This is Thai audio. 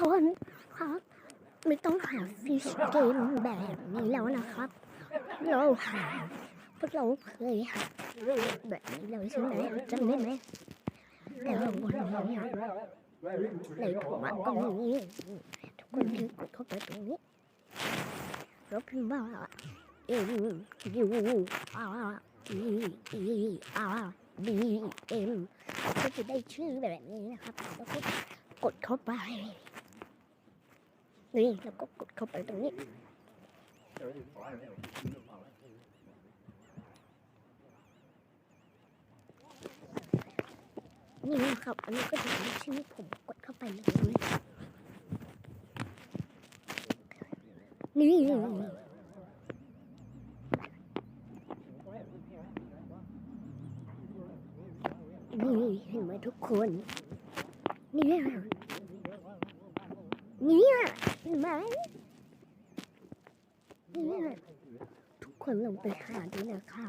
คนครับไม่ต้องหาฟิชเกมแบบนี้แล้วนะครับ เราหาพวกเราเคยหาแบบนี้แล้วใช่ไหมจำได้ไหมแต่ว่าวันนี้ในถุงก็มีทุกคนคือกดเข้าไปตรงนี้แล้วพิมพ์ว่าเอ็มยูอาร์อีอาร์บีเอ็มก็จะได้ชื่อแบบนี้นะครับแล้วก็กดเข้าไป นี่แล้วก็กดเข้าไปตรงนี้ นี่นะครับ อันนี้ก็จะเป็นชื่อผมกดเข้าไปเลยนี่นี่เห็นไหมทุกคน นี่ เนี่ยเห็นไหมเนี่ยทุกคนลงไปหาดูนะคะ